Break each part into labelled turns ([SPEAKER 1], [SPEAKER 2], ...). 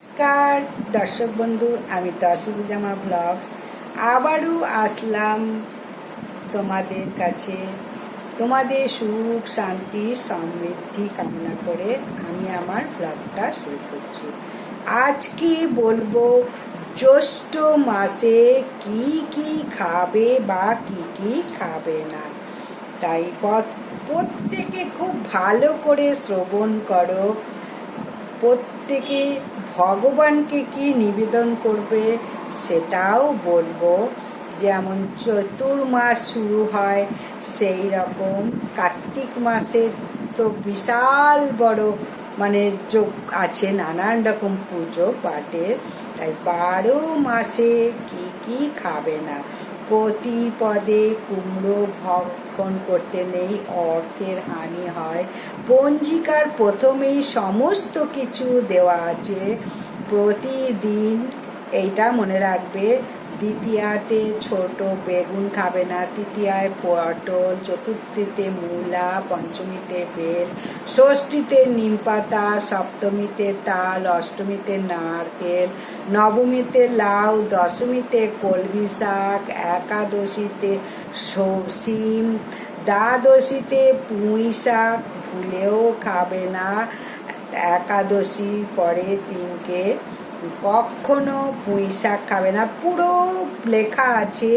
[SPEAKER 1] নমস্কার, দর্শক বন্ধু, আমি তসিবুজামা ব্লগস। আবারও আসলাম তোমাদের কাছে। তোমাদের সুখ, শান্তি, সমৃদ্ধি কামনা করে আমি আমার ব্লগটা শুরু করছি। আজকে বলব, জ্যৈষ্ঠ মাসে কি কি খাবে বা কি কি খাবে না? তাই প্রত্যেকে খুব ভালো করে শ্রবণ করো। প্রত্যেকে ভগবানকে কি নিবেদন করবে সেটাও বলব, যেমন চতুর্মাস শুরু হয়, সেই রকম কার্তিক মাসে তো বিশাল বড় মানে যোগ আছে, নানান রকম পুজো পাঠের তাই বারো মাসে কি কি খাবে না। প্রতি পদে কুমড়ো ভক্ষণ করতে নেই, অর্থের হানি হয়। পঞ্জিকার প্রথমেই সমস্ত কিছু দেওয়া আছে। প্রতিদিন এইটা মনে রাখবে দ্বিতীয়াতে ছোট বেগুন খাবে না। তৃতীয়ায় পটল, চতুর্থীতে মূলা, পঞ্চমীতে বেল, ষষ্ঠীতে নিম পাতা, সপ্তমীতে তাল, অষ্টমীতে নারকেল, নবমীতে লাউ, দশমীতে কলমি শাক, একাদশীতে শিম দ্বাদশীতে পুঁই শাক, ভুলেও খাবে না। একাদশী পরে তিনকে কখনো পুঁই শাক খাবে না। পুরো লেখা আছে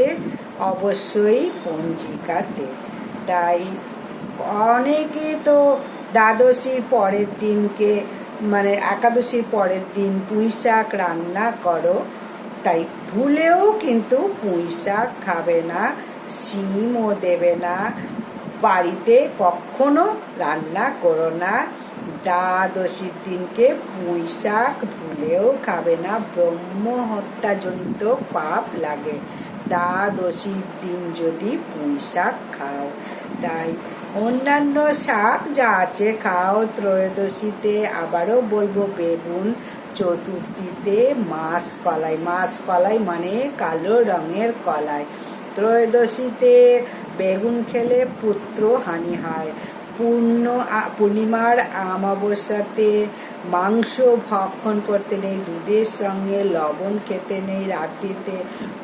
[SPEAKER 1] অবশ্যই পঞ্জিকাতে। তাই অনেকে তো দ্বাদশীর পরের দিনকে মানে একাদশীর পরের দিন পুঁই শাক রান্না করো, তাই ভুলেও কিন্তু পুঁই শাক খাবে না, শিমও দেবে না। বাড়িতে কখনো রান্না করো না। দ্বাদশীর দিনকে পুঁই শাক ভুলেও খাবে না ব্রহ্ম হত্যাজনিত পাপ লাগে। দ্বাদশীর দিন যদি পুঁই শাক খাও, তাই অন্যান্য শাক যা আছে খাও। ত্রয়োদশীতে আবারও বলব, বেগুন চতুর্থীতে মাছ কলাই। মাছ কলাই মানে কালো রঙের কলাই। ত্রয়োদশীতে বেগুন খেলে পুত্র হানি হয়। পূর্ণ পূর্ণিমার অমাবস্যাতে মাংস ভক্ষণ করতে নেই, দুধের সঙ্গে লবণ খেতে নেই, রাত্রিতে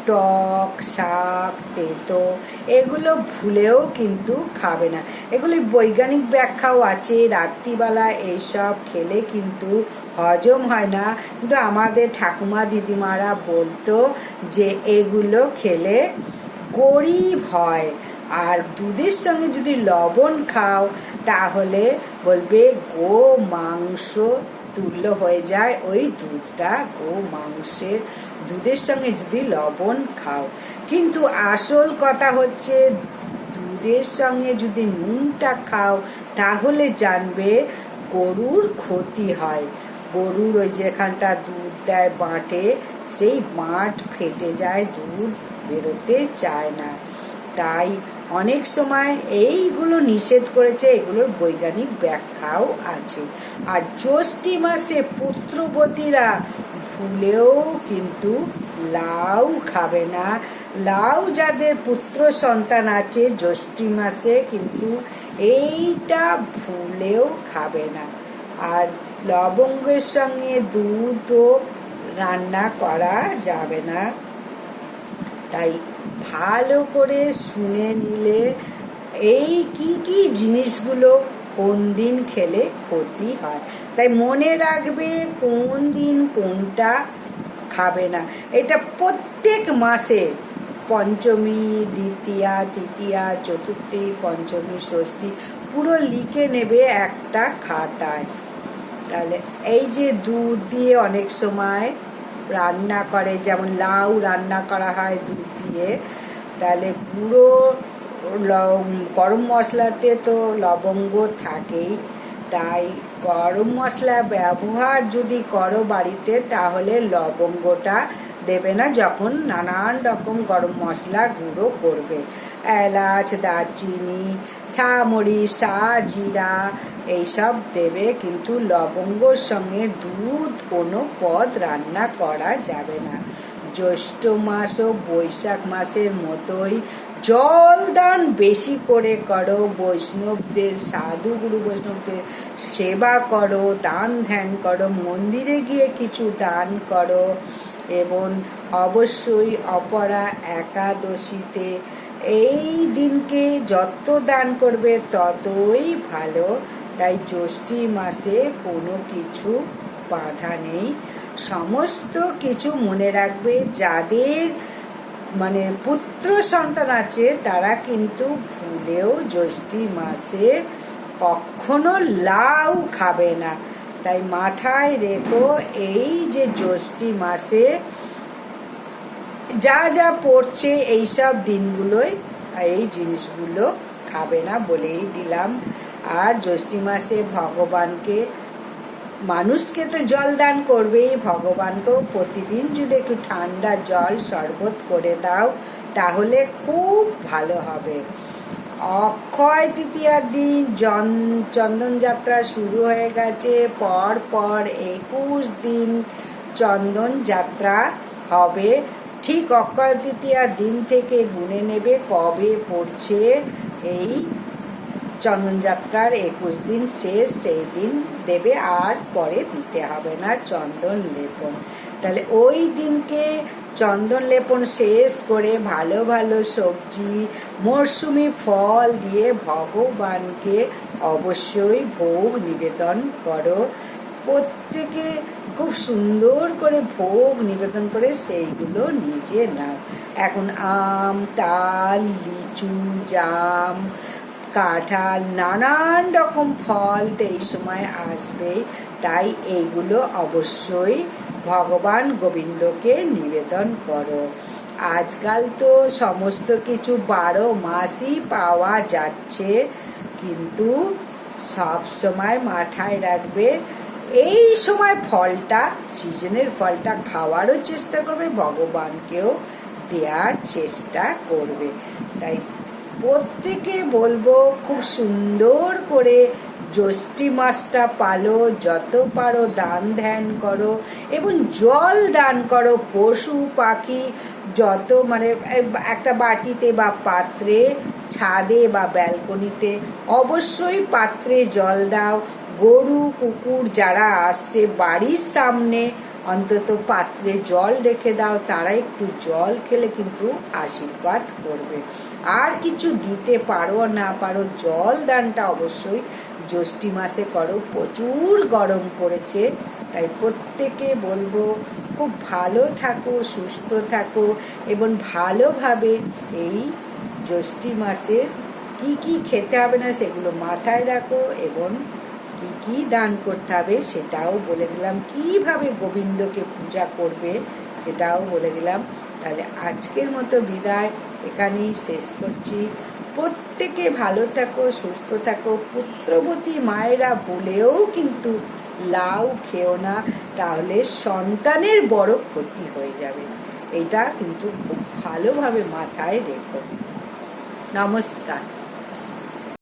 [SPEAKER 1] টক, শাক, তেতো, এগুলো ভুলেও কিন্তু খাবে না। এগুলি বৈজ্ঞানিক ব্যাখ্যাও আছে, রাত্রিবেলা এইসব খেলে কিন্তু হজম হয় না। কিন্তু আমাদের ঠাকুমা দিদিমারা বলতো যে এগুলো খেলে গরিব হয়। আর দুধের সঙ্গে যদি লবণ খাও, তাহলে বলবে, গো মাংস। তুল্য হয়ে যায় ওই দুধটা, গো মাংসের। দুধের সঙ্গে যদি লবণ খাও। কিন্তু আসল কথা হচ্ছে, দুধের সঙ্গে যদি নুনটা খাও, তাহলে জানবে গরুর ক্ষতি হয়। গরুর ওই যেখানটা দুধ দেয় বাঁটে, সেই বাঁট ফেটে যায়, দুধ বেরোতে চায় না। তাই অনেক সময় এইগুলো নিষেধ করেছে, এগুলোর বৈজ্ঞানিক ব্যাখ্যাও আছে। আর জ্যৈষ্ঠী মাসে পুত্রবতীরা ভুলেও কিন্তু লাউ খাবে না। লাউ যাদের পুত্র সন্তান আছে, জ্যৈষ্ঠী মাসে কিন্তু এইটা ভুলেও খাবে না। আর লবঙ্গের সঙ্গে দুধও রান্না করা যাবে না। তাই ভালো করে শুনে নিলে এই কি কি জিনিসগুলো কোন দিন খেলে ক্ষতি হয়? তাই মনে রাখবে কোন দিন কোনটা খাবে না। এটা প্রত্যেক মাসে পঞ্চমী, দ্বিতীয়া, তৃতীয়া, চতুর্থী, পঞ্চমী, ষষ্ঠী পুরো লিখে নেবে একটা খাতায়। তাহলে এই যে দুধ দিয়ে অনেক সময় রান্না করে, যেমন লাউ রান্না করা হয় দুধ দিয়ে তাহলে গুঁড়ো গরম মশলাতে তো লবঙ্গ থাকেই। তাই গরম মশলা ব্যবহার যদি করো বাড়িতে, তাহলে লবঙ্গটা দেবে না যখন নানান রকম গরম মশলা গুঁড়ো করবে। এলাচ, দারচিনি সামরি সা জিরা এইসব দেবে, কিন্তু লবঙ্গর সঙ্গে দুধ কোনো পদ রান্না করা যাবে না। জ্যৈষ্ঠ মাস ও বৈশাখ মাসের মতোই জল দান বেশি করে করো। বৈষ্ণবদের সাধুগুরু বৈষ্ণবদের সেবা করো, দান ধ্যান করো, মন্দিরে গিয়ে কিছু দান করো এবং অবশ্যই অপরা একাদশীতে এই দিনকে যত দান করবে ততই ভালো। তাই জ্যৈষ্ঠী মাসে কোনো কিছু বাধা নেই। সমস্ত কিছু মনে রাখবে। যাদের মানে পুত্র সন্তান আছে, তারা কিন্তু ভুলেও জ্যৈষ্ঠী মাসে কখনো লাউ খাবে না। তাই মাথায় রেখো, এই যে জ্যৈষ্ঠী মাসে যা যা পড়ছে, এইসব দিনগুলোয় এই জিনিসগুলো খাবে না বলেই দিলাম। আর জ্যৈষ্ঠী মাসে ভগবানকে মানুষকে তো জল দান করবেই, ভগবানকেও প্রতিদিন যদি একটু ঠান্ডা জল শরবত করে দাও, তাহলে খুব ভালো হবে। অক্ষয় তৃতীয়ার দিন চন্দন যাত্রা শুরু হয়ে গেছে, পর পর একুশ দিন চন্দন যাত্রা হবে। ঠিক অক্ষয় তৃতীয়ার দিন থেকে গুনে নেবে কবে পড়ছে, এই চন্দনযাত্রার একুশ দিন শেষ, সেই দিন দেবে আর পরে দিতে হবে না চন্দন লেপন। তাহলে ওই দিনকে চন্দন লেপন শেষ করে ভালো ভালো সবজি, মরশুমি ফল দিয়ে ভগবানকে অবশ্যই ভোগ নিবেদন করো। প্রত্যেকে খুব সুন্দর করে ভোগ নিবেদন করে সেইগুলো নিজে নাও। এখন আম তাল লিচু, জাম কাঁঠাল, নানান রকম ফল তো এই সময় আসবে। তাই এইগুলো অবশ্যই ভগবান গোবিন্দকে নিবেদন করো। আজকাল তো সমস্ত কিছু বারো মাসই পাওয়া যাচ্ছে, কিন্তু সব সময় মাথায় রাখবে, এই সময় ফলটা, সিজনের ফলটা খাওয়ারও চেষ্টা করবে, ভগবানকেও দেওয়ার চেষ্টা করবে। তাই প্রত্যেকে বলব খুব সুন্দর করে জ্যৈষ্ঠী মাসটা পালো, যত পারো দান ধ্যান করো, এবং জল দান করো পশু, পাখি, যত মানে একটা বাটিতে বা পাত্রে, ছাদে বা ব্যালকনিতে অবশ্যই পাত্রে জল দাও। গরু, কুকুর যারা আসছে বাড়ির সামনে, অন্তত পাত্রে জল রেখে দাও, তারা একটু জল খেলে কিন্তু আশীর্বাদ করবে। আর কিছু দিতে পারো না পারো, জল দানটা অবশ্যই জ্যৈষ্ঠী মাসে করো। প্রচুর গরম পড়েছে, তাই প্রত্যেকে বলব খুব ভালো থাকো, সুস্থ থাকো এবং ভালোভাবে এই জ্যৈষ্ঠী মাসে কি কি খেতে হবে না সেগুলো মাথায় রাখো এবং কি কি দান করতে হবে সেটাও বলে দিলাম। কীভাবে গোবিন্দকে পূজা করবে সেটাও বলে দিলাম। তাহলে আজকের মতো বিদায়। এখানেই শেষ করছি। প্রত্যেকে ভালো থাকো, সুস্থ থাকো। পুত্রবতী মায়েরা বলেও কিন্তু লাউ খেও না, তাহলে সন্তানের বড় ক্ষতি হয়ে যাবে। এটা কিন্তু খুব ভালোভাবে মাথায় রেখো। নমস্কার।